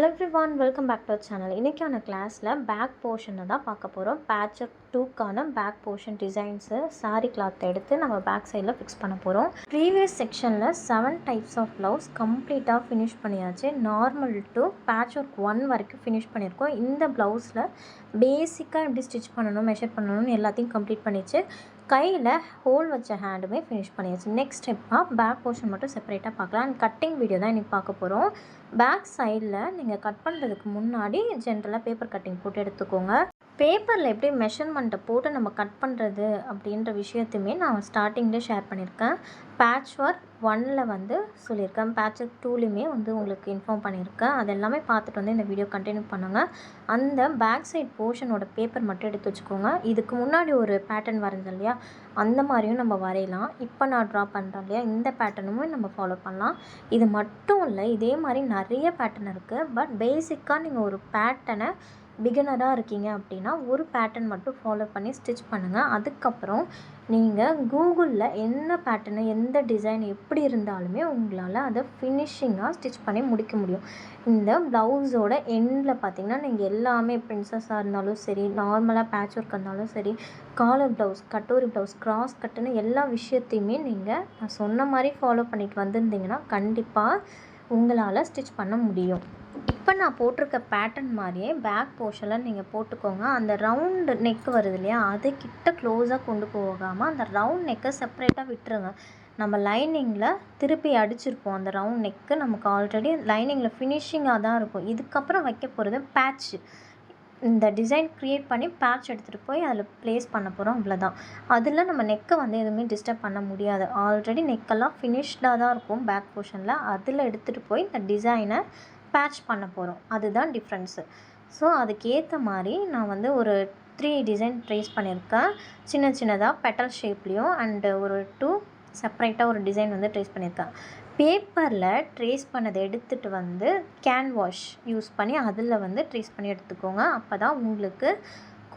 Hello everyone welcome back to channel இன்றைக்கான கிளாஸில் back போர்ஷனை தான் பார்க்க போகிறோம் பேட்சர் டூக்கான back portion designs sari cloth எடுத்து நம்ம பேக் சைடில் ஃபிக்ஸ் பண்ண போகிறோம் ப்ரீவியஸ் செக்ஷனில் செவன் டைப்ஸ் ஆஃப் ப்ளவுஸ் கம்ப்ளீட்டாக ஃபினிஷ் பண்ணியாச்சு. Normal to patch work one வரைக்கும் ஃபினிஷ் பண்ணியிருக்கோம். இந்த ப்ளவுஸில் பேசிக்காக எப்படி ஸ்டிச் பண்ணணும் மெஷர் பண்ணணும்னு எல்லாத்தையும் கம்ப்ளீட் பண்ணிச்சு கையில் ஹோல் வச்ச ஹேண்டுமே ஃபினிஷ் பண்ணியாச்சு. நெக்ஸ்ட் ஸ்டெப்பாக பேக் போர்ஷன் மட்டும் செப்பரேட்டாக பார்க்கலாம். அண்ட் கட்டிங் வீடியோ தான் இன்றைக்கி பார்க்க போகிறோம் பேக் சைடில் நீங்கள் கட் பண்ணுறதுக்கு முன்னாடி ஜென்ரலாக பேப்பர் கட்டிங் போட்டு எடுத்துக்கோங்க. பேப்பரில் எப்படி மெஷர்மெண்ட்டை போட்டு நம்ம கட் பண்ணுறது அப்படின்ற விஷயத்தையுமே நான் ஸ்டார்டிங்லேயே ஷேர் பண்ணியிருக்கேன். பேட்ச் ஒர்க் ஒனில் வந்து சொல்லியிருக்கேன். பேட்ச் ஒர்க் டூலையுமே வந்து உங்களுக்கு இன்ஃபார்ம் பண்ணியிருக்கேன். அது எல்லாமே பார்த்துட்டு வந்து இந்த வீடியோ கண்டினியூ பண்ணுங்கள் அந்த பேக் சைட் போர்ஷனோட பேப்பர் மட்டும் எடுத்து வச்சுக்கோங்க. இதுக்கு முன்னாடி ஒரு பேட்டர்ன் வரைஞ்சோம் இல்லையா? அந்த மாதிரியும் நம்ம வரையலாம். இப்போ நான் ட்ரா பண்ணுறேன் இல்லையா? இந்த பேட்டர்னுமே நம்ம ஃபாலோ பண்ணலாம். இது மட்டும் இல்லை இதே மாதிரி நிறைய பேட்டர்ன் இருக்குது பட் பேசிக்காக நீங்கள் ஒரு பேட்டனை பிகினராக இருக்கீங்க அப்படின்னா ஒரு பேட்டர்ன் மட்டும் ஃபாலோ பண்ணி ஸ்டிச் பண்ணுங்கள் அதுக்கப்புறம் நீங்கள் கூகுளில் என்ன பேட்டர்னு எந்த டிசைன் எப்படி இருந்தாலுமே உங்களால் அதை ஃபினிஷிங்காக ஸ்டிச் பண்ணி முடிக்க முடியும். இந்த ப்ளவுஸோட எண்டில் பார்த்தீங்கன்னா நீங்கள் எல்லாமே பிரின்சஸாக இருந்தாலும் சரி நார்மலாக பேட்ச் ஒர்க் இருந்தாலும் சரி collar blouse katori blouse cross கட்டுன்னு எல்லா விஷயத்தையுமே நீங்கள் நான் சொன்ன மாதிரி ஃபாலோ பண்ணிட்டு வந்திருந்தீங்கன்னா கண்டிப்பாக உங்களால் ஸ்டிச் பண்ண முடியும். இப்போ நான் போட்டிருக்க பேட்டர்ன் மாதிரியே பேக் போர்ஷனில் நீங்கள் போட்டுக்கோங்க. அந்த ரவுண்டு நெக் வருது இல்லையா? அது கிட்ட க்ளோஸாக கொண்டு போகாமல் அந்த ரவுண்ட் நெக்கை செப்பரேட்டாக விட்டுருங்க. நம்ம லைனிங்கில் திருப்பி அடிச்சிருப்போம். அந்த ரவுண்ட் நெக்கு நமக்கு ஆல்ரெடி லைனிங்கில் ஃபினிஷிங்காக தான் இருக்கும். இதுக்கப்புறம் வைக்க போகிறது பேட்ச் இந்த டிசைன் க்ரியேட் பண்ணி பேட்ச் எடுத்துகிட்டு போய் அதில் ப்ளேஸ் பண்ண போகிறோம் அவ்வளோதான் அதில் நம்ம நெக்கை வந்து எதுவுமே டிஸ்டர்ப் பண்ண முடியாது. ஆல்ரெடி நெக்கெல்லாம் ஃபினிஷ்டாக தான் இருக்கும் பேக் போர்ஷனில் அதில் எடுத்துகிட்டு போய் இந்த டிசைனை பேட்ச் பண்ண போகிறோம் அதுதான் டிஃப்ரென்ஸு ஸோ அதுக்கேற்ற மாதிரி நான் வந்து ஒரு த்ரீ டிசைன் ட்ரேஸ் பண்ணியிருக்கேன். சின்ன சின்னதாக பெட்டல் ஷேப்லேயும் அண்டு ஒரு டூ செப்பரேட்டாக ஒரு டிசைன் வந்து ட்ரேஸ் பண்ணியிருக்கேன். பேப்பரில் ட்ரேஸ் பண்ணதை எடுத்துகிட்டு வந்து கேன் வாஷ் யூஸ் பண்ணி அதில் வந்து ட்ரேஸ் பண்ணி எடுத்துக்கோங்க. அப்போ தான் உங்களுக்கு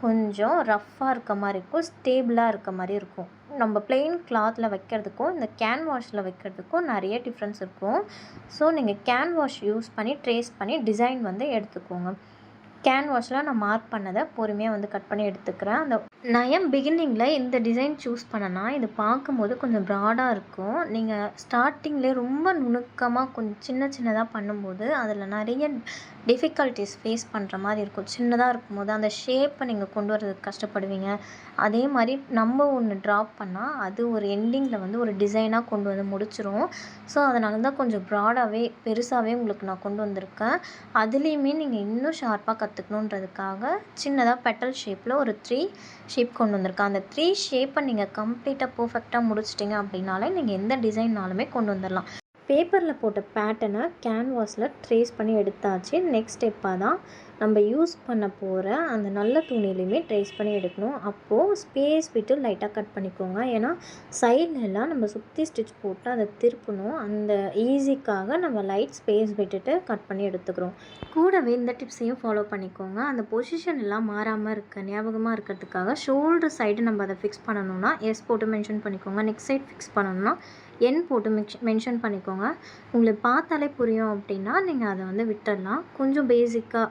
கொஞ்சம் ரஃப்பாக இருக்க மாதிரி இருக்கும் ஸ்டேபிளாக இருக்க மாதிரி இருக்கும். நம்ம பிளெயின் கிளாத்தில் வைக்கிறதுக்கும் இந்த கேன் வாஷில் வைக்கிறதுக்கும் நிறைய டிஃப்ரென்ஸ் இருக்கும். ஸோ நீங்கள் கேன் வாஷ் யூஸ் பண்ணி ட்ரேஸ் பண்ணி டிசைன் வந்து எடுத்துக்கோங்க. கேன் வாஷில் நான் மார்க் பண்ணதை பொறுமையாக வந்து கட் பண்ணி எடுத்துக்கிறேன். அந்த நான் ஏன் பிகினிங்கில் இந்த டிசைன் சூஸ் பண்ணேன்னா இது பார்க்கும்போது கொஞ்சம் ப்ராடாக இருக்கும். நீங்கள் ஸ்டார்டிங்லேயே ரொம்ப நுணுக்கமாக கொஞ்சம் சின்ன சின்னதாக பண்ணும்போது அதில் நிறைய டிஃபிகல்ட்டிஸ் ஃபேஸ் பண்ணுற மாதிரி இருக்கும். சின்னதாக இருக்கும்போது அந்த ஷேப்பை நீங்கள் கொண்டு வரதுக்கு கஷ்டப்படுவீங்க. அதே மாதிரி நம்ம ஒன்று ட்ராப் பண்ணால் அது ஒரு எண்டிங்கில் வந்து ஒரு டிசைனாக கொண்டு வந்து முடிச்சிரும். ஸோ அதனால தான் கொஞ்சம் ப்ராடாகவே பெருசாகவே உங்களுக்கு நான் கொண்டு வந்திருக்கேன். அதுலேயுமே நீங்கள் இன்னும் ஷார்ப்பாக பார்த்துக்கணுன்றதுக்காக சின்னதாக பெட்டல் ஷேப்பில் ஒரு த்ரீ ஷேப் கொண்டு வந்திருக்கேன். அந்த த்ரீ ஷேப்பை நீங்கள் கம்ப்ளீட்டாக பர்ஃபெக்டாக முடிச்சிட்டிங்க அப்படின்னாலே நீங்கள் எந்த டிசைன்னாலுமே கொண்டு வந்துடலாம் பேப்பரில் போட்ட பேட்டனை கேன்வாஸில் ட்ரேஸ் பண்ணி எடுத்தாச்சு. நெக்ஸ்ட் ஸ்டெப்பாக தான் நம்ம யூஸ் பண்ண போகிற அந்த நல்ல துணிலையுமே ட்ரேஸ் பண்ணி எடுக்கணும். அப்போது ஸ்பேஸ் விட்டு லைட்டாக கட் பண்ணிக்கோங்க. ஏன்னா சைட்லலாம் நம்ம சுற்றி ஸ்டிச் போட்டு அதை திருப்பணும். அந்த ஈஸிக்காக நம்ம லைட் ஸ்பேஸ் விட்டுட்டு கட் பண்ணி எடுத்துக்கிறோம். கூடவே இந்த டிப்ஸையும் ஃபாலோ பண்ணிக்கோங்க. அந்த பொசிஷன் எல்லாம் மாறாமல் இருக்க ஞாபகமாக இருக்கிறதுக்காக ஷோல்டர் சைடு நம்ம அதை ஃபிக்ஸ் பண்ணணும்னா எஸ் போட்டு மென்ஷன் பண்ணிக்கோங்க. நெக்ஸ்ட் சைட் ஃபிக்ஸ் பண்ணணும்னா என் போட்டு மென்ஷ் மென்ஷன் பண்ணிக்கோங்க. உங்களுக்கு பார்த்தாலே புரியும் அப்படின்னா நீங்கள் அதை வந்து விட்டுடலாம் கொஞ்சம் பேசிக்காக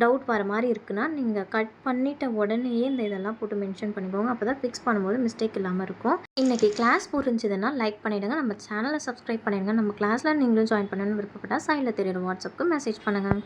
டவுட் வர மாதிரி இருக்குன்னா நீங்கள் கட் பண்ணிட்ட உடனேயே இந்த இதெல்லாம் போட்டு மென்ஷன் பண்ணிக்கோங்க. அப்போ தான் ஃபிக்ஸ் பண்ணும்போது மிஸ்டேக் இல்லாமல் இருக்கும். இன்றைக்கி கிளாஸ் புரிஞ்சுதுன்னா லைக் பண்ணிவிடுங்க நம்ம சேனலை சப்ஸ்கிரைப் பண்ணிடுங்க. நம்ம கிளாஸில் நீங்களும் ஜாயின் பண்ணணும்னு விருப்பப்பட்டால் சைடில் தெரியுற வாட்ஸ்அப்புக்கு மெசேஜ் பண்ணுங்கள்